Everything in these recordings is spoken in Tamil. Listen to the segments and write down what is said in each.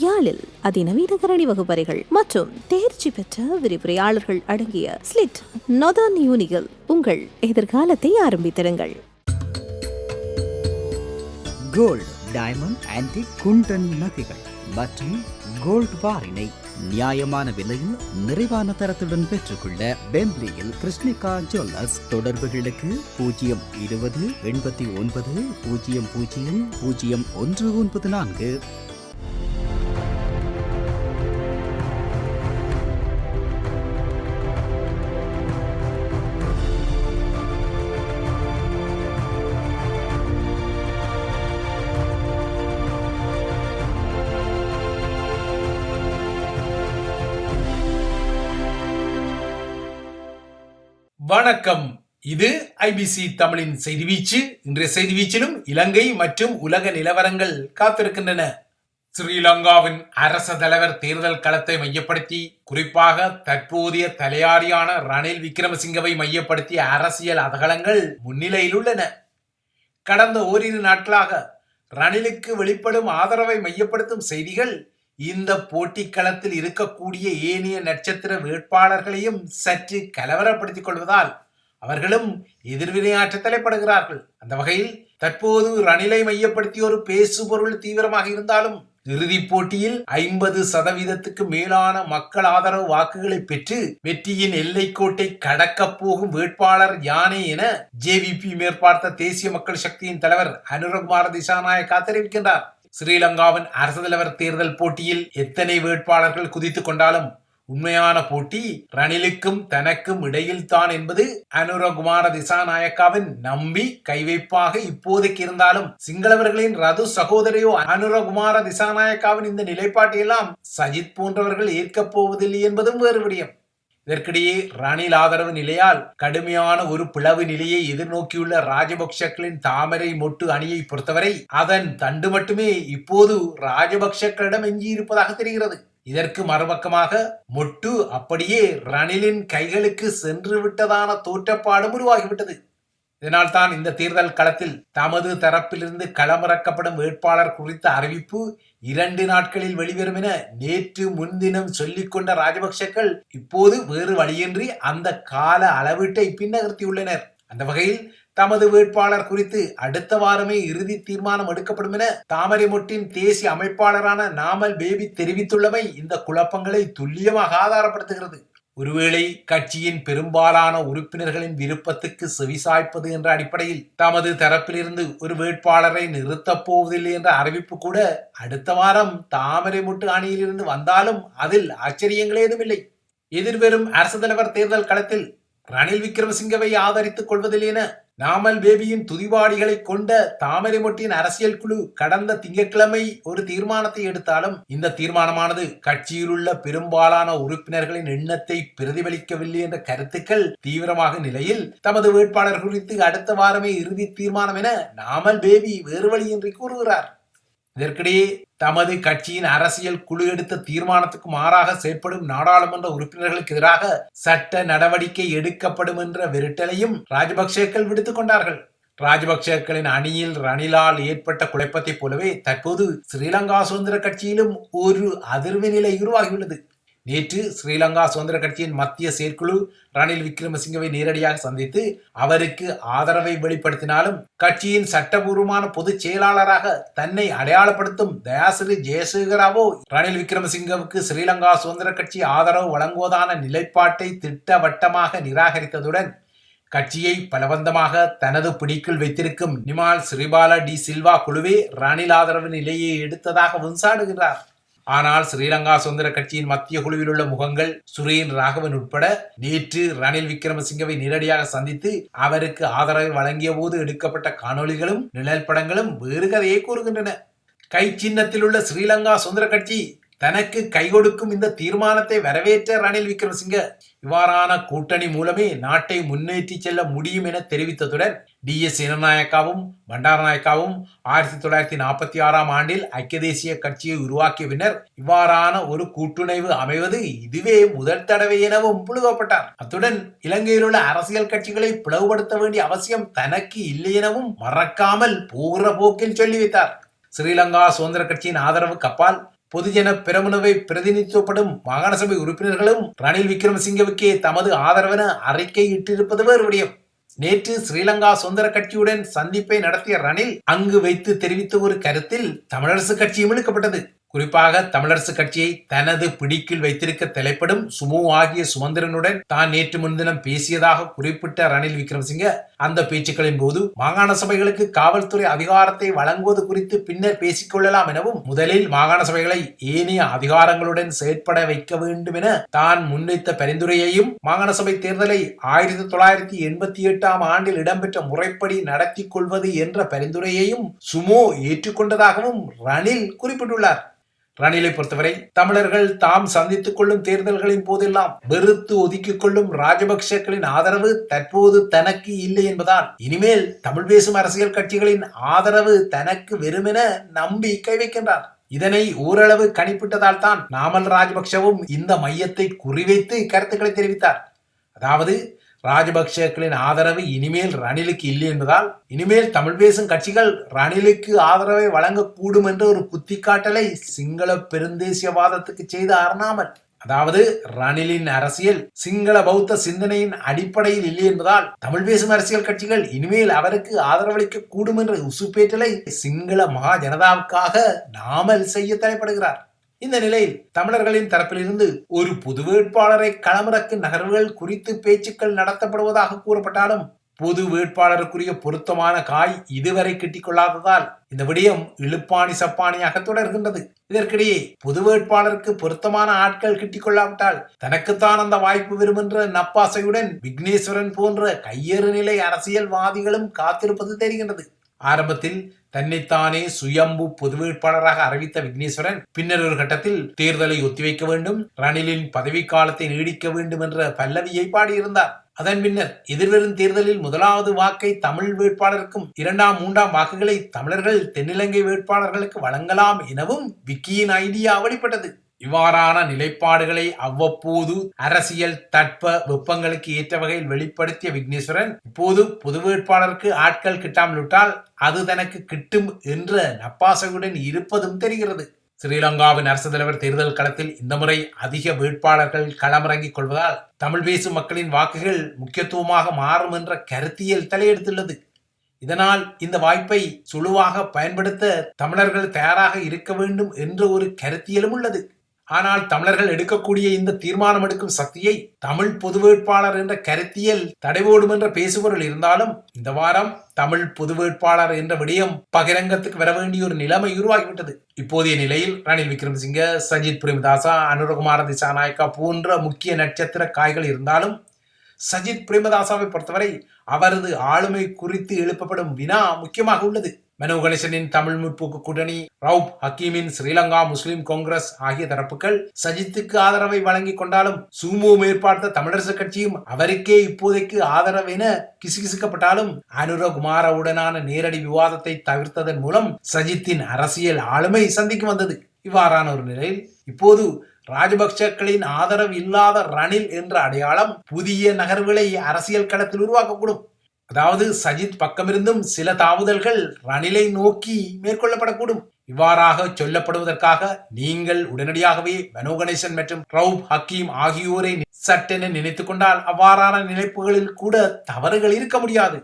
யாழில் அதிநவீன கரணி வகுப்பறைகள் மற்றும் தேர்ச்சி பெற்ற விரிவுரையாளர்கள் அடங்கிய ஸ்லிட் நொதான் யூனிகள் உங்கள் எதிர்காலத்தை ஆரம்பித்திருங்கள். கோல்டு டைமண்ட் ஆன்டிக் குண்டன் நகைகள் மற்றும் கோல்ட் பாரினை நியாயமான விலையில் நிறைவான தரத்துடன் பெற்றுக்கொள்ள பெம்ப்ளியில் கிருஷ்ணிகா ஜுவல்லர்ஸ் தொடர்புகளுக்கு பூஜ்ஜியம் இருபது எண்பத்தி ஒன்பது பூஜ்ஜியம் பூஜ்ஜியம் பூஜ்ஜியம் ஒன்று ஒன்பது நான்கு. வணக்கம். இது ஐபிசி தமிழின் செய்தி வீச்சு. இன்றைய செய்தி வீச்சிலும் இலங்கை மற்றும் உலக நிலவரங்கள் காத்திருக்கின்றன. ஸ்ரீலங்காவின் அரச தலைவர் தேர்தல் களத்தை மையப்படுத்தி குறிப்பாக தற்போதைய தலையாரியான ரணில் விக்ரமசிங்கவை மையப்படுத்திய அரசியல் அதகலங்கள் முன்னிலையில் உள்ளன. கடந்த ஓரிரு நாட்களாக ரணிலுக்கு வெளிப்படும் ஆதரவை மையப்படுத்தும் செய்திகள் இந்த போட்டிக்களத்தில் இருக்கக்கூடிய ஏனைய நட்சத்திர வேட்பாளர்களையும் சற்று கலவரப்படுத்திக் கொள்வதால் அவர்களும் எதிர்வினையாற்ற தலைப்படுகிறார்கள். அந்த வகையில் தற்போது ரணிலை மையப்படுத்திய ஒரு பேசுபொருள் தீவிரமாக இருந்தாலும் இறுதிப் போட்டியில் ஐம்பது சதவீதத்துக்கு மேலான மக்கள் ஆதரவு வாக்குகளை பெற்று வெற்றியின் எல்லைக்கோட்டை கடக்கப் போகும் வேட்பாளர் யானை என ஜேவிபி மேற்பார்த்த தேசிய மக்கள் சக்தியின் தலைவர் அனுரகுமார திசாநாயக்கா தெரிவிக்கின்றார். ஸ்ரீலங்காவின் அரசு தலைவர் தேர்தல் போட்டியில் எத்தனை வேட்பாளர்கள் குதித்துக் கொண்டாலும் உண்மையான போட்டி ரணிலுக்கும் தனக்கும் இடையில் தான் என்பது அனுரகுமார திசாநாயக்காவின் நம்பி கைவைப்பாக இப்போதைக்கு இருந்தாலும் சிங்களவர்களின் ரது சகோதரியோ அனுரகுமார திசாநாயக்காவின் இந்த நிலைப்பாட்டையெல்லாம் சஜித் போன்றவர்கள் ஏற்கப் போவதில்லை என்பதும் வேறு விடயம். இதற்கிடையே ரணில் ஆதரவு நிலையால் கடுமையான ஒரு பிளவு நிலையை எதிர்நோக்கியுள்ள ராஜபக்சக்களின் தாமரை மொட்டு அணியை பொறுத்தவரை அதன் தண்டு மட்டுமே இப்போது ராஜபக்சக்களிடம் எஞ்சியிருப்பதாக தெரிகிறது. இதற்கு மறுபக்கமாக மொட்டு அப்படியே ரணிலின் கைகளுக்கு சென்று விட்டதான தோற்றப்பாடும் உருவாகிவிட்டது. இதனால் தான் இந்த தேர்தல் களத்தில் தமது தரப்பிலிருந்து களமிறக்கப்படும் வேட்பாளர் குறித்த அறிவிப்பு இரண்டு நாட்களில் வெளிவரும் என நேற்று முன்தினம் சொல்லிக் கொண்ட ராஜபக்சக்கள் இப்போது வேறு வழியின்றி அந்த கால அளவீட்டை பின்னகர்த்தியுள்ளனர். அந்த வகையில் தமது வேட்பாளர் குறித்து அடுத்த வாரமே இறுதி தீர்மானம் எடுக்கப்படும் என தாமரைமொட்டின் தேசிய அமைப்பாளரான நாமல் பேபி தெரிவித்துள்ளமை இந்த குழப்பங்களை துல்லியமாக ஆதாரப்படுத்துகிறது. ஒருவேளை கட்சியின் பெரும்பாலான உறுப்பினர்களின் விருப்பத்துக்கு செவிசாய்ப்பது என்ற அடிப்படையில் தமது தரப்பிலிருந்து ஒரு வேட்பாளரை நிறுத்தப் போவதில்லை என்ற அறிவிப்பு கூட அடுத்த வாரம் தாமரை முட்டு அணியிலிருந்து வந்தாலும் அதில் ஆச்சரியங்கள் ஏதுமில்லை. எதிர்வரும் அரசு தலைவர் தேர்தல் களத்தில் ரணில் விக்ரமசிங்கவை ஆதரித்துக் கொள்வதில்லை என நாமல் பேபியின் துதிவாடிகளை கொண்ட தாமரைமொட்டியின் அரசியல் குழு கடந்த திங்கட்கிழமை ஒரு தீர்மானத்தை எடுத்தாலும் இந்த தீர்மானமானது கட்சியிலுள்ள பெரும்பாலான உறுப்பினர்களின் எண்ணத்தை பிரதிபலிக்கவில்லை என்ற கருத்துக்கள் தீவிரமாக நிலையில் தமது வேட்பாளர் குறித்து அடுத்த வாரமே இறுதி தீர்மானம் என நாமல் பேபி வேறு வழியின்றி கூறுகிறார். இதற்கிடையே தமது கட்சியின் அரசியல் குழு எடுத்த தீர்மானத்துக்கு மாறாக செயற்படும் நாடாளுமன்ற உறுப்பினர்களுக்கு எதிராக சட்ட நடவடிக்கை எடுக்கப்படும் என்ற விரட்டலையும் ராஜபக்சேக்கள் விடுத்துக் கொண்டார்கள். ராஜபக்சேக்களின் அணியில் ரணிலால் ஏற்பட்ட குழப்பத்தைப் போலவே தற்போது ஸ்ரீலங்கா சுதந்திர கட்சியிலும் ஒரு அதிர்வு நிலை உருவாகியுள்ளது. நேற்று ஸ்ரீலங்கா சுதந்திர கட்சியின் மத்திய செயற்குழு ரணில் விக்ரமசிங்கவை நேரடியாக சந்தித்து அவருக்கு ஆதரவை வெளிப்படுத்தினாலும் கட்சியின் சட்டபூர்வமான பொதுச் செயலாளராக தன்னை அடையாளப்படுத்தும் தயாசிரி ஜெயசேகராவோ ரணில் விக்ரமசிங்கவுக்கு ஸ்ரீலங்கா சுதந்திர கட்சி ஆதரவு வழங்குவதான நிலைப்பாட்டை திட்டவட்டமாக நிராகரித்ததுடன் கட்சியை பலவந்தமாக தனது பிடிக்குள் வைத்திருக்கும் நிமால் ஸ்ரீபால டி சில்வா குழுவே ரணில் ஆதரவு நிலையை எடுத்ததாக சாடுகிறார் ஆனால் ஸ்ரீலங்கா சுதந்திர கட்சியின் மத்திய குழுவில் உள்ள முகங்கள் சுரேன் ராகவன் உட்பட நேற்று ரணில் விக்ரமசிங்கவை நேரடியாக சந்தித்து அவருக்கு ஆதரவை வழங்கிய போது எடுக்கப்பட்ட காணொளிகளும் நிழல் படங்களும் வேறு கதையை கூறுகின்றன. கை சின்னத்தில் உள்ள ஸ்ரீலங்கா சுதந்திர கட்சி தனக்கு கை கொடுக்கும் இந்த தீர்மானத்தை வரவேற்ற ரணில் விக்ரமசிங்க இவ்வாறான கூட்டணி மூலமே நாட்டை முன்னேற்றி செல்ல முடியும் என தெரிவித்ததுடன் டி. எஸ். இனநாயக்காவும் பண்டாரநாயக்காவும் ஆயிரத்தி தொள்ளாயிரத்தி நாற்பத்தி ஆறாம் ஆண்டில் ஐக்கிய தேசிய கட்சியை உருவாக்கிய பின்னர் இவ்வாறான ஒரு கூட்டுணைவு அமைவது இதுவே முதல் தடவை எனவும் புழுவப்பட்டார். அத்துடன் இலங்கையில் உள்ள அரசியல் கட்சிகளை பிளவுபடுத்த வேண்டிய அவசியம் தனக்கு இல்லை எனவும் மறக்காமல் போகிற போக்கில் சொல்லி வைத்தார். ஸ்ரீலங்கா சுதந்திர கட்சியின் ஆதரவு கப்பால் பொதுஜன பிரமுனவை பிரதிநிதித்துவப்படும் மாகாண சபை உறுப்பினர்களும் ரணில் விக்ரமசிங்கவுக்கே தமது ஆதரவென அறிக்கை இட்டிருப்பது வேறு விடயம். நேற்று ஸ்ரீலங்கா சுதந்திர கட்சியுடன் சந்திப்பை நடத்திய ரணில் அங்கு வைத்து தெரிவித்த ஒரு கருத்தில் தமிழரசு கட்சியும் இழுக்கப்பட்டது. குறிப்பாக தமிழரசு கட்சியை தனது பிடிக்கில் வைத்திருக்க தலைப்படும் சுமு ஆகிய சுமந்திரனுடன் தான் நேற்று முன்தினம் பேசியதாக குறிப்பிட்ட ரணில் விக்ரமசிங்க அந்த பேச்சுக்களின் போது மாகாண சபைகளுக்கு காவல்துறை அதிகாரத்தை வழங்குவது குறித்து பின்னர் பேசிக்கொள்ளலாம் எனவும் முதலில் மாகாண சபைகளை ஏனைய அதிகாரங்களுடன் செயற்பட வைக்க வேண்டும் என தான் முன்வைத்த பரிந்துரையையும் மாகாண சபை தேர்தலை ஆயிரத்தி தொள்ளாயிரத்தி எண்பத்தி எட்டாம் ஆண்டில் இடம்பெற்ற முறைப்படி நடத்தி கொள்வது என்ற பரிந்துரையையும் சுமோ ஏற்றுக்கொண்டதாகவும் ரணில் குறிப்பிட்டுள்ளார். ரணிலை பொறுத்தவரை தமிழர்கள் தாம் சந்தித்துக் கொள்ளும் தேர்தல்களின் போதெல்லாம் வெறுத்து ஒதுக்கிக் கொள்ளும் ராஜபக்சேக்களின் ஆதரவு தற்போது தனக்கு இல்லை என்பதால் இனிமேல் தமிழ் பேசும் அரசியல் கட்சிகளின் ஆதரவு தனக்கு வெறுமென நம்பி கை வைக்கின்றார். இதனை ஓரளவு கணிப்பிட்டதால் தான் நாமல் ராஜபக்சவும் இந்த மையத்தை குறிவைத்து கருத்துக்களை தெரிவித்தார். அதாவது ராஜபக்சேக்களின் ஆதரவு இனிமேல் ரணிலுக்கு இல்லை என்பதால் இனிமேல் தமிழ் பேசும் கட்சிகள் ரணிலுக்கு ஆதரவை வழங்கக்கூடும் என்ற ஒரு குத்திக்காட்டலை சிங்கள பெருந்தேசியவாதத்துக்கு செய்த அருணாமல் அதாவது ரணிலின் அரசியல் சிங்கள பௌத்த சிந்தனையின் அடிப்படையில் இல்லை என்பதால் தமிழ் பேசும் அரசியல் கட்சிகள் இனிமேல் அவருக்கு ஆதரவளிக்க கூடும் என்ற உசுப்பேற்றலை சிங்கள மகா ஜனதாவுக்காக நாமல் செய்ய தலைப்படுகிறார். இந்த நிலையில் தமிழர்களின் தரப்பிலிருந்து ஒரு பொது வேட்பாளரை களமிறக்கும் நகர்வுகள் குறித்து பேச்சுக்கள் நடத்தப்படுவதாக கூறப்பட்டாலும் பொது வேட்பாளருக்குரிய பொருத்தமான காய் இதுவரை கிட்டிக்கொள்ளாததால் இந்த விடயம் இழுப்பாணி சப்பானியாக தொடர்கின்றது. இதற்கிடையே பொது வேட்பாளருக்கு பொருத்தமான ஆட்கள் கிட்டிக்கொள்ளாவிட்டால் தனக்குத்தான் அந்த வாய்ப்பு வரும் என்ற நப்பாசையுடன் விக்னேஸ்வரன் போன்ற கையேறு நிலை அரசியல்வாதிகளும் காத்திருப்பது தெரிகின்றது. ஆரம்பத்தில் தன்னைத்தானே சுயம்பு பொது வேட்பாளராக அறிவித்த விக்னேஸ்வரன் பின்னர் ஒரு கட்டத்தில் தேர்தலை ஒத்திவைக்க வேண்டும் ரணிலின் பதவிக்காலத்தை நீடிக்க வேண்டும் என்ற பல்லவியை பாடியிருந்தார். அதன் பின்னர் எதிர்வரும் தேர்தலில் முதலாவது வாக்கை தமிழ் வேட்பாளருக்கும் இரண்டாம் மூன்றாம் வாக்குகளை தமிழர்கள் தென்னிலங்கை வேட்பாளர்களுக்கு வழங்கலாம் எனவும் விக்கியின் ஐடியா வெளிப்பட்டது. இவ்வாறான நிலைப்பாடுகளை அவ்வப்போது அரசியல் தட்ப வெப்பங்களுக்கு ஏற்ற வகையில் வெளிப்படுத்திய விக்னேஸ்வரன் இப்போது பொது வேட்பாளருக்கு ஆட்கள் கிட்டாமல் விட்டால் அது தனக்கு கிட்டும் என்ற நப்பாசையுடன் இருப்பதும் தெரிகிறது. ஸ்ரீலங்காவின் அரசு தலைவர் தேர்தல் களத்தில் இந்த முறை அதிக வேட்பாளர்கள் களமிறங்கிக் கொள்வதால் தமிழ் பேசும் மக்களின் வாக்குகள் முக்கியத்துவமாக மாறும் என்ற கருத்தியல் தலையெடுத்துள்ளது. இதனால் இந்த வாய்ப்பை சுழுவாக பயன்படுத்த தமிழர்கள் தயாராக இருக்க வேண்டும் என்ற ஒரு கருத்தியலும் உள்ளது. ஆனால் தமிழர்கள் எடுக்கக்கூடிய இந்த தீர்மானம் எடுக்கும் சக்தியை தமிழ் பொது வேட்பாளர் என்ற கருத்தியல் தடைவோடும் என்ற பேசுபொருள் இருந்தாலும் இந்த வாரம் தமிழ் பொது வேட்பாளர் என்ற விடயம் பகிரங்கத்துக்கு வர வேண்டிய ஒரு நிலைமை உருவாகிவிட்டது. இப்போதைய நிலையில் ரணில் விக்ரமசிங்க சஜித் பிரேமதாசா அனுரகுமார திசாநாயக்கா போன்ற முக்கிய நட்சத்திர காய்கள் இருந்தாலும் சஜித் பிரேமதாசாவை பொறுத்தவரை அவரது ஆளுமை குறித்து எழுப்பப்படும் வினா முக்கியமாக உள்ளது. மனோ கணேசனின் தமிழ் முற்போக்கு கூட்டணி ரவுப் ஹக்கீமின் ஸ்ரீலங்கா முஸ்லிம் காங்கிரஸ் ஆகிய தரப்புகள் சஜித்துக்கு ஆதரவை வழங்கிக் கொண்டாலும் சுமோ மேற்பார்த்த தமிழரசு கட்சியும் அவருக்கே இப்போதைக்கு ஆதரவு என கிசுகிசுக்கப்பட்டாலும் அனுரகுமாரவுடனான நேரடி விவாதத்தை தவிர்த்ததன் மூலம் சஜித்தின் அரசியல் ஆளுமை சந்திக்கு வந்தது. இவ்வாறான ஒரு நிலையில் இப்போது ராஜபக்சக்களின் ஆதரவு இல்லாத ரணில் என்ற அடையாளம் புதிய நகர்வுகளை அரசியல் களத்தில் உருவாக்கக்கூடும். அதாவது சஜித் பக்கமிருந்தும் சில தாவுதல்கள் ரணிலை நோக்கி மேற்கொள்ளப்படக்கூடும். இவ்வாறாக சொல்லப்படுவதற்காக நீங்கள் உடனடியாகவே மனோ கணேசன் மற்றும் ரவுப் ஹக்கீம் ஆகியோரை சட்டென நினைத்துக் கொண்டால் அவ்வாறான நினைப்புகளில் கூட தவறுகள் இருக்க முடியாது.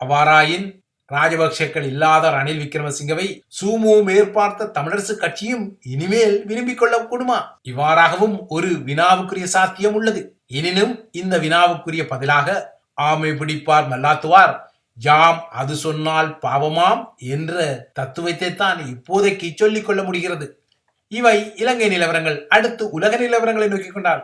அவ்வாறாயின் ராஜபக்சேக்கள் இல்லாத ரணில் விக்ரமசிங்கவை சூமோ மேற்பார்த்த தமிழரசு கட்சியும் இனிமேல் விரும்பிக் கொள்ளக்கூடுமா? இவ்வாறாகவும் ஒரு வினாவுக்குரிய சாத்தியம் உள்ளது. எனினும் இந்த வினாவுக்குரிய பதிலாக ஆமை பிடிப்பார் மல்லாத்துவார். யாம் அது சொன்னால் பாவமாம் என்ற தத்துவத்தை தான் இப்போதைக்கு சொல்லிக் கொள்ள முடிகிறது. இவை இலங்கை நிலவரங்கள். அடுத்து உலக நிலவரங்களை நோக்கிக் கொண்டால்.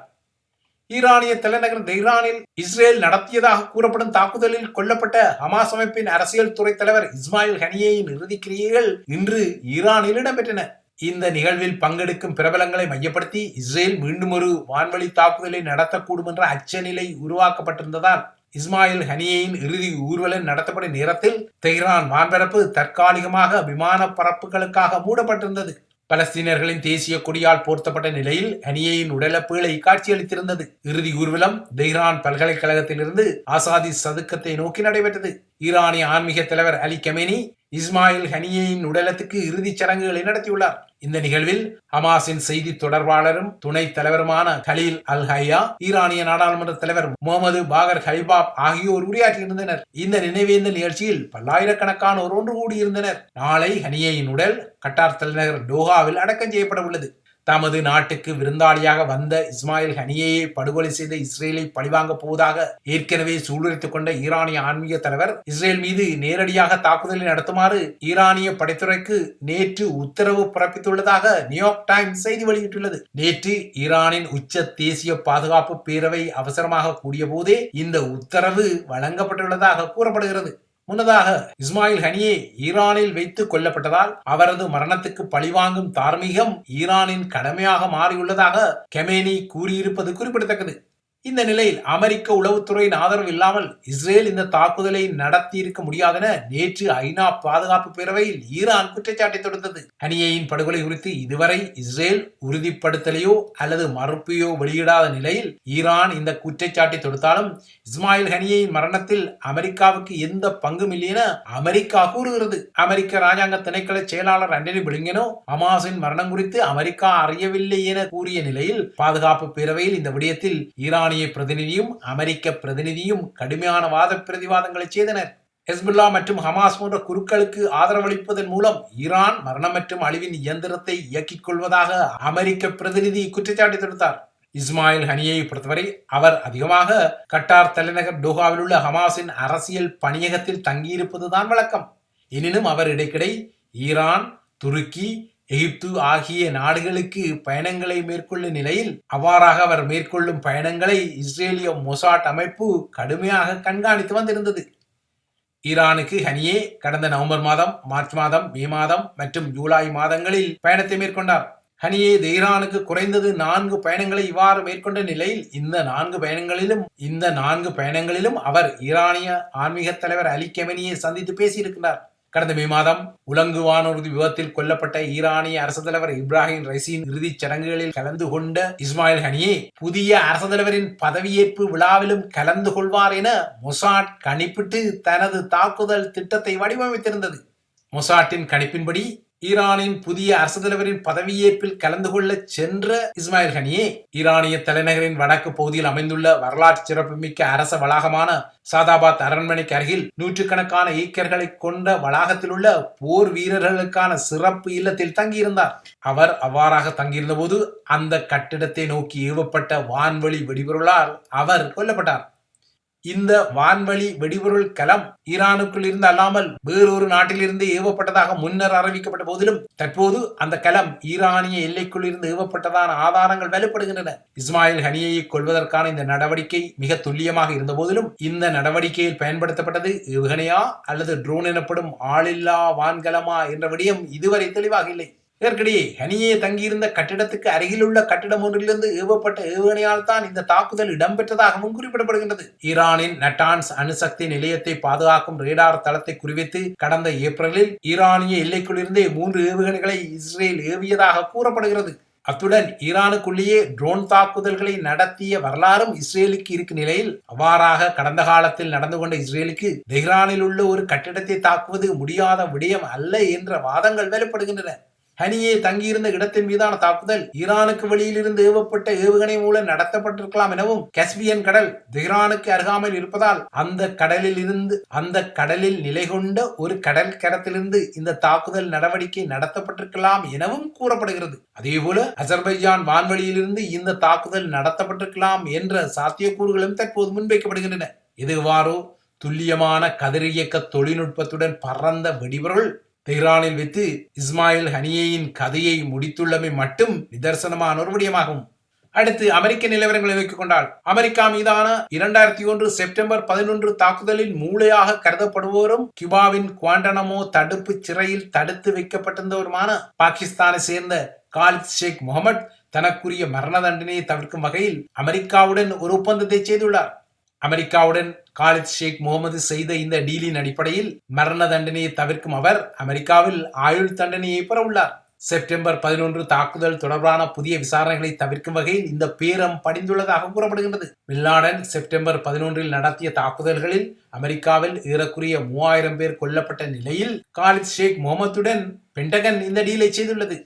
ஈரானிய தலைநகர் தெஹ்ரானில் இஸ்ரேல் நடத்தியதாக கூறப்படும் தாக்குதலில் கொல்லப்பட்ட ஹமாஸ் அமைப்பின் அரசியல் துறை தலைவர் இஸ்மாயில் ஹனியேயின் இறுதிக் கிரியைகள் இன்று ஈரானில் இடம்பெற்றன. இந்த நிகழ்வில் பங்கெடுக்கும் பிரபலங்களை மையப்படுத்தி இஸ்ரேல் மீண்டும் ஒரு வான்வழி தாக்குதலை நடத்தக்கூடும் என்ற அச்சநிலை உருவாக்கப்பட்டிருந்ததால் இஸ்மாயில் ஹனியின் இறுதி ஊர்வலம் நடத்தப்படும் நேரத்தில் தெஹ்ரான் வான்பரப்பு தற்காலிகமாக விமான பரப்புகளுக்காக மூடப்பட்டிருந்தது. பலஸ்தீனர்களின் தேசிய கொடியால் போர்த்தப்பட்ட நிலையில் ஹனியின் உடலப்புகளை காட்சியளித்திருந்தது. இறுதி ஊர்வலம் தெஹ்ரான் பல்கலைக்கழகத்திலிருந்து ஆசாதி சதுக்கத்தை நோக்கி நடைபெற்றது. ஈரானிய ஆன்மீக தலைவர் அலி கமேனி இஸ்மாயில் ஹனியின் உடலத்துக்கு இறுதிச் சடங்குகளை நடத்தியுள்ளார். இந்த நிகழ்வில் ஹமாஸின் செய்தி தொடர்பாளரும் துணைத் தலைவருமான கலீல் அல் ஹையா ஈரானிய நாடாளுமன்ற தலைவர் முகமது பாகர் ஹலிபாப் ஆகியோர் உரையாற்றியிருந்தனர். இந்த நினைவேந்த நிகழ்ச்சியில் பல்லாயிரக்கணக்கானோர் ஒன்று கூடியிருந்தனர். நாளை ஹனியின் உடல் கட்டார் தலைநகர் டோஹாவில் அடக்கம் செய்யப்பட உள்ளது தமது நாட்டுக்கு விருந்தாளியாக வந்த இஸ்மாயில் ஹனியையை படுகொலை செய்த இஸ்ரேலை பழிவாங்கப் போவதாக ஏற்கனவே சூழ்நிலைத்துக் கொண்ட ஈரானிய ஆன்மீக தலைவர் இஸ்ரேல் மீது நேரடியாக தாக்குதலை நடத்துமாறு ஈரானிய படைத்துறைக்கு நேற்று உத்தரவு பிறப்பித்துள்ளதாக நியூயார்க் டைம்ஸ் செய்தி வெளியிட்டுள்ளது. நேற்று ஈரானின் உச்ச தேசிய பாதுகாப்பு பேரவை அவசரமாக கூடிய போதே இந்த உத்தரவு வழங்கப்பட்டுள்ளதாக கூறப்படுகிறது. முன்னதாக இஸ்மாயில் ஹனியே ஈரானில் வைத்து கொல்லப்பட்டதால் அவரது மரணத்துக்கு பழிவாங்கும் தார்மீகம் ஈரானின் கடமையாக மாறியுள்ளதாக கெமேனி கூறியிருப்பது குறிப்பிடத்தக்கது. இந்த நிலையில் அமெரிக்க உளவுத்துறையின் ஆதரவு இல்லாமல் இஸ்ரேல் இந்த தாக்குதலை நடத்தி இருக்க முடியாதென நேற்று ஐநா பாதுகாப்பு பேரவையில் ஈரான் குற்றச்சாட்டை தொடுத்தது. ஹனியையின் படுகொலை குறித்து இதுவரை இஸ்ரேல் உறுதிப்படுத்தலையோ அல்லது மறுப்பையோ வெளியிடாத நிலையில் ஈரான் இந்த குற்றச்சாட்டை தொடுத்தாலும் இஸ்மாயில் ஹனியையின் மரணத்தில் அமெரிக்காவுக்கு எந்த பங்கும் இல்லை என அமெரிக்கா கூறுகிறது. அமெரிக்க ராஜாங்க திணைக்கள செயலாளர் அண்டனி பிளிங்கனோ அமாஸின் மரணம் குறித்து அமெரிக்கா அறியவில்லை என கூறிய நிலையில் பாதுகாப்பு பேரவையில் இந்த விடயத்தில் ஈரான் ஈரானிய பிரதிநிதியும் அமெரிக்க பிரதிநிதியும் கடுமையான வாத பிரதிவாதங்களை செய்தனர். ஹெஸ்புல்லா மற்றும் ஹமாஸ் போன்ற குருக்களுக்கு ஆதரவளிப்பதன் மூலம் ஈரான் மரணம் மற்றும் அழிவின் இயந்திரத்தை இயக்கிக் கொள்வதாக அமெரிக்க பிரதிநிதி குற்றச்சாட்டு தொடுத்தார். இஸ்மாயில் ஹனியை பொறுத்தவரை அவர் அதிகமாக கட்டார் தலைநகர் டோஹாவில் உள்ள ஹமாஸின் அரசியல் பணியகத்தில் தங்கியிருப்பதுதான் வழக்கம். எனினும் அவர் இடைக்கிடை ஈரான் துருக்கி எகிப்து ஆகிய நாடுகளுக்கு பயணங்களை மேற்கொள்ளும் நிலையில் அவ்வாறாக அவர் மேற்கொள்ளும் பயணங்களை இஸ்ரேலிய மொசாட் அமைப்பு கடுமையாக கண்காணித்து வந்திருந்தது. ஈரானுக்கு ஹனியே கடந்த நவம்பர் மாதம் மார்ச் மாதம் மே மாதம் மற்றும் ஜூலை மாதங்களில் பயணத்தை மேற்கொண்டார். ஹனியே ஈரானுக்கு குறைந்தது நான்கு பயணங்களை இவ்வாறு மேற்கொண்ட நிலையில் இந்த நான்கு பயணங்களிலும் இந்த நான்கு பயணங்களிலும் அவர் ஈரானிய ஆன்மீக தலைவர் அலி கெமனியை சந்தித்து பேசியிருக்கிறார். கடந்த மே மாதம் உலங்கு வானூர்தி விபத்தில் கொல்லப்பட்ட ஈரானிய அரசு தலைவர் இப்ராஹிம் ரைசின் இறுதிச் சடங்குகளில் கலந்து கொண்ட இஸ்மாயில் ஹனியே புதிய அரசு தலைவரின் பதவியேற்பு விழாவிலும் கலந்து கொள்வார் என மொசாட் கணிப்பிட்டு தனது தாக்குதல் திட்டத்தை வடிவமைத்திருந்தது. மொசாட்டின் கணிப்பின்படி ஈரானின் புதிய அரசு தலைவரின் பதவியேற்பில் கலந்து கொள்ள சென்ற இஸ்மாயில் ஹனியே ஈரானிய தலைநகரின் வடக்கு பகுதியில் அமைந்துள்ள வரலாற்று சிறப்புமிக்க அரச வளாகமான சாதாபாத் அரண்மனைக்கு அருகில் நூற்றுக்கணக்கான ஏக்கர்களை கொண்ட வளாகத்தில் உள்ள போர் வீரர்களுக்கான சிறப்பு இல்லத்தில் தங்கியிருந்தார். அவர் அவ்வாறாக தங்கியிருந்த போது அந்த கட்டிடத்தை நோக்கி ஏவப்பட்ட வான்வழி வெடிபொருளால் அவர் கொல்லப்பட்டார். இந்த வான்வழி வெடிபொருள் கலம் ஈரானுக்குள் இருந்து அல்லாமல் வேறொரு நாட்டிலிருந்து ஏவப்பட்டதாக முன்னர் அறிவிக்கப்பட்ட போதிலும் தற்போது அந்த கலம் ஈரானிய எல்லைக்குள் இருந்து ஏவப்பட்டதான ஆதாரங்கள் வெளிப்படுகின்றன இஸ்மாயில் ஹனியை கொள்வதற்கான இந்த நடவடிக்கை மிக துல்லியமாக இருந்த போதிலும் இந்த நடவடிக்கையில் பயன்படுத்தப்பட்டது ஏவுகணையா அல்லது ட்ரோன் எனப்படும் ஆளில்லா வான்கலமா என்ற விடயம் இதுவரை தெளிவாக இல்லை. இதற்கிடையே ஹனியே தங்கியிருந்த கட்டிடத்துக்கு அருகிலுள்ள கட்டிடம் ஒன்றிலிருந்து ஏவப்பட்ட ஏவுகணையால் தான் இந்த தாக்குதல் இடம்பெற்றதாகவும் குறிப்பிடப்படுகின்றது. ஈரானின் நட்டான்ஸ் அணுசக்தி நிலையத்தை பாதுகாக்கும் ரேடார் தளத்தை குறிவைத்து கடந்த ஏப்ரலில் ஈரானிய எல்லைக்குள்ளிருந்தே மூன்று ஏவுகணைகளை இஸ்ரேல் ஏவியதாக கூறப்படுகிறது. அத்துடன் ஈரானுக்குள்ளேயே ட்ரோன் தாக்குதல்களை நடத்திய வரலாறும் இஸ்ரேலுக்கு இருக்கும் நிலையில் அவ்வாறாக கடந்த காலத்தில் நடந்து கொண்ட இஸ்ரேலுக்கு தெஹ்ரானில் உள்ள ஒரு கட்டிடத்தை தாக்குவது முடியாத விடயம் அல்ல என்ற வாதங்கள் வெளிப்படுகின்றன. ஹனியே தங்கியிருந்த இடத்தின் மீதான தாக்குதல் ஈரானுக்கு வெளியிலிருந்து ஏவப்பட்ட ஏவுகணை மூலம் நடத்தப்பட்டிருக்கலாம் எனவும் கஸ்பியன் கடல் தெஹ்ரானுக்கு அருகாமையில் இருப்பதால் அந்த கடலில் இருந்து அந்த கடலில் நிலை கொண்ட ஒரு கடல் கரத்திலிருந்து இந்த தாக்குதல் நடவடிக்கை நடத்தப்பட்டிருக்கலாம் எனவும் கூறப்படுகிறது. அதேபோல அசர்பைஜான் வான்வழியிலிருந்து இந்த தாக்குதல் நடத்தப்பட்டிருக்கலாம் என்ற சாத்தியக்கூறுகளும் தற்போது முன்வைக்கப்படுகின்றன. இதுவாறோ துல்லியமான கதிரியக்க தொழில்நுட்பத்துடன் பறந்த வெடிபொருள் தெஹ்ரானில் வைத்து இஸ்மாயில் ஹனியையின் கதையை முடித்துள்ளமை மட்டும் நிதர்சனமான ஒரு விடயமாகும். அடுத்து அமெரிக்க நிலவரங்களை வைத்துக் கொண்டால் அமெரிக்கா மீதான இரண்டாயிரத்தி ஒன்று செப்டம்பர் பதினொன்று தாக்குதலில் மூளையாக கருதப்படுவோரும் கியூபாவின் குவாண்டனமோ தடுப்பு சிறையில் தடுத்து வைக்கப்பட்டிருந்தவருமான பாகிஸ்தானை சேர்ந்த காலித் ஷேக் முகமது தனக்குரிய மரண தண்டனையை தவிர்க்கும் வகையில் அமெரிக்காவுடன் ஒரு ஒப்பந்தத்தை செய்துள்ளார். அமெரிக்காவுடன் காலித் ஷேக் முகமது செய்த இந்த டீலின் அடிப்படையில் மரண தண்டனையை தவிர்க்கும் அவர் அமெரிக்காவில் ஆயுள் தண்டனையை பெற உள்ளார் செப்டம்பர் பதினொன்று தாக்குதல் தொடர்பான புதிய விசாரணைகளை தவிர்க்கும் வகையில் இந்த பேரம் படிந்துள்ளதாக கூறப்படுகின்றது. பின்லாடன் செப்டம்பர் பதினொன்றில் நடத்திய தாக்குதல்களில் அமெரிக்காவில் ஏறக்குறைய மூவாயிரம் பேர் கொல்லப்பட்ட நிலையில் காலித் ஷேக் முகமதுடன் பென்டகன் இந்த டீலை செய்துள்ளது.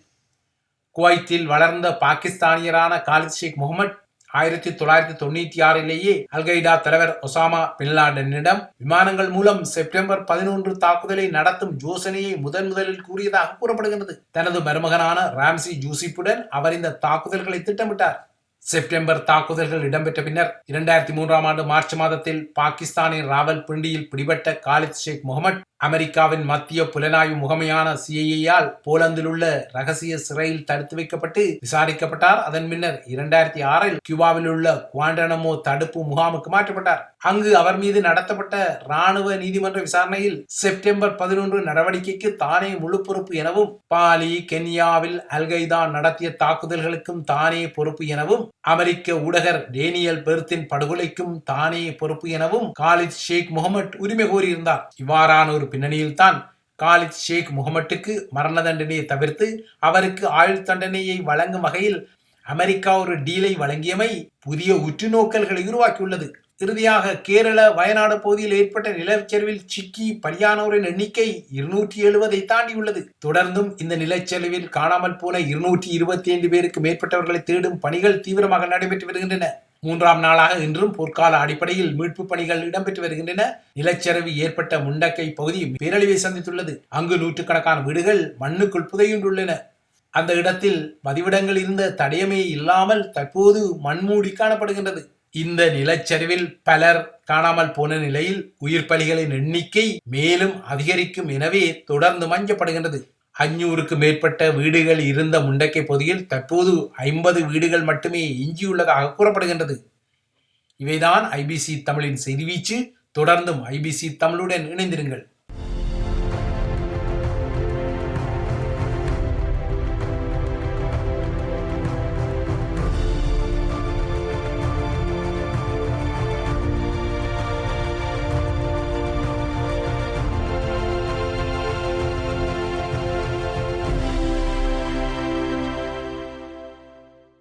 குவைத்தில் வளர்ந்த பாகிஸ்தானியரான காலித் ஷேக் முகமது ஆயிரத்தி தொள்ளாயிரத்தி தொண்ணூத்தி ஆறிலேயே அல்கைடா தலைவர் ஒசாமா பின்லாடனிடம் விமானங்கள் மூலம் செப்டம்பர் பதினொன்று தாக்குதலை நடத்தும் யோசனையை முதன் முதலில் கூறியதாக கூறப்படுகிறது தனது மருமகனான ராம்சி ஜூசிப்புடன் அவர் இந்த தாக்குதல்களை திட்டமிட்டார். செப்டம்பர் தாக்குதல்கள் இடம்பெற்ற பின்னர் இரண்டாயிரத்தி மூன்றாம் ஆண்டு மார்ச் மாதத்தில் பாகிஸ்தானின் ராவல் பிண்டியில் பிடிபட்ட காலித் ஷேக் முகமது அமெரிக்காவின் மத்திய புலனாய்வு முகமையான சிஐஏயால் போலந்தில் உள்ள ரகசிய சிறையில் தடுத்து வைக்கப்பட்டு விசாரிக்கப்பட்டார். அதன் பின்னர் இரண்டாயிரத்தி ஆறில் கியூபாவில் உள்ள குவாண்டனமோ தடுப்பு முகாமுக்கு மாற்றப்பட்டார். அங்கு அவர் மீது நடத்தப்பட்ட ராணுவ நீதிமன்ற விசாரணையில் செப்டம்பர் பதினொன்று நடவடிக்கைக்கு தானே முழு பொறுப்பு எனவும் பாலி கென்யாவில் அல்கைதா நடத்திய தாக்குதல்களுக்கும் தானே பொறுப்பு எனவும் அமெரிக்க ஊடகர் டேனியல் பெர்த்தின் படுகொலைக்கும் தானே பொறுப்பு எனவும் காலித் ஷேக் முகமது உரிமை கோரியிருந்தார். இவ்வாறான ஒரு பின்னணியில் தான் காலித் ஷேக் முகமட்டுக்கு மரண தண்டனையை தவிர்த்து அவருக்கு ஆயுள் தண்டனையை வழங்கும் வகையில் அமெரிக்கா ஒரு டீலை வழங்கியமை புதிய உற்றுநோக்கல்களை உருவாக்கியுள்ளது. இறுதியாக கேரள வயநாடு பகுதியில் ஏற்பட்ட நிலச்சரிவில் சிக்கி பலியானோரின் எண்ணிக்கை இருநூற்றி எழுபதை தாண்டியுள்ளது. தொடர்ந்தும் இந்த நிலச்சரிவில் காணாமல் போன இருநூற்றி இருபத்தி ஐந்து பேருக்கு மேற்பட்டவர்களை தேடும் பணிகள் தீவிரமாக நடைபெற்று வருகின்றன. மூன்றாம் நாளாக இன்றும் போர்க்கால அடிப்படையில் மீட்பு பணிகள் இடம்பெற்று வருகின்றன. நிலச்சரிவு ஏற்பட்ட முண்டக்கை பகுதி பேரழிவை சந்தித்துள்ளது. அங்கு நூற்றுக்கணக்கான வீடுகள் மண்ணுக்குள் புதையுண்டுள்ளன. அந்த இடத்தில் மதிவிடங்கள் இருந்த தடயமே இல்லாமல் தற்போது மண்மூடி காணப்படுகின்றது. இந்த நிலச்சரிவில் பலர் காணாமல் போன நிலையில் உயிர் பலிகளின் எண்ணிக்கை மேலும் அதிகரிக்கும் எனவே தொடர்ந்து மஞ்சப்படுகின்றது. அஞ்சூறுக்கு மேற்பட்ட வீடுகள் இருந்த முண்டக்கை பகுதியில் தற்போது ஐம்பது வீடுகள் மட்டுமே எஞ்சியுள்ளதாக கூறப்படுகின்றது. இவைதான் ஐபிசி தமிழின் செய்திவீச்சு தொடர்ந்தும் ஐபிசி தமிழுடன் இணைந்திருங்கள்.